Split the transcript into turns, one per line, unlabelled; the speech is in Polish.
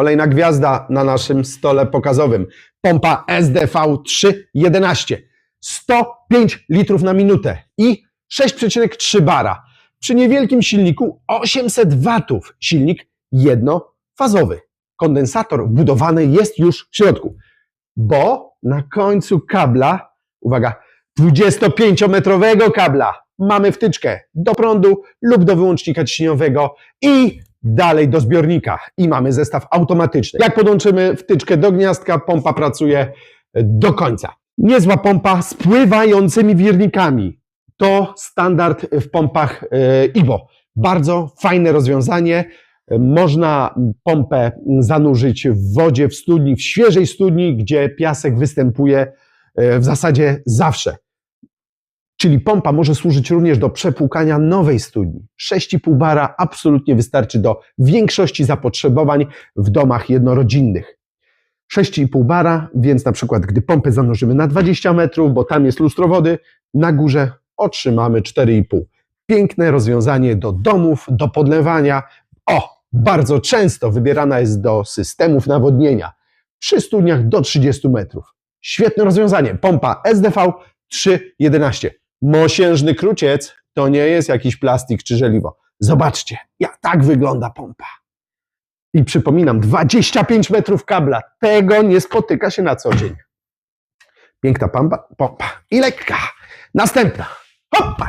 Kolejna gwiazda na naszym stole pokazowym. Pompa SDV 311. 105 litrów na minutę i 6,3 bara. Przy niewielkim silniku 800 watów. Silnik jednofazowy. Kondensator budowany jest już w środku, bo na końcu kabla, uwaga, 25-metrowego kabla mamy wtyczkę do prądu lub do wyłącznika ciśnieniowego i dalej do zbiornika. I mamy zestaw automatyczny. Jak podłączymy wtyczkę do gniazdka, pompa pracuje do końca. Niezła pompa z pływającymi wirnikami. To standard w pompach e, IBO. Bardzo fajne rozwiązanie. Można pompę zanurzyć w wodzie, w studni, w świeżej studni, gdzie piasek występuje e, w zasadzie zawsze. Czyli pompa może służyć również do przepłukania nowej studni. 6,5 bara absolutnie wystarczy do większości zapotrzebowań w domach jednorodzinnych. 6,5 bara, więc na przykład gdy pompę zanurzymy na 20 metrów, bo tam jest lustro wody, na górze otrzymamy 4,5. Piękne rozwiązanie do domów, do podlewania. O, bardzo często wybierana jest do systemów nawodnienia. Przy studniach do 30 metrów. Świetne rozwiązanie. Pompa SDV 311. Mosiężny kruciec to nie jest jakiś plastik czy żeliwo. Zobaczcie, jak tak wygląda pompa. I przypominam, 25 metrów kabla. Tego nie spotyka się na co dzień. Piękna pompa, pompa. I lekka. Następna. Hoppa!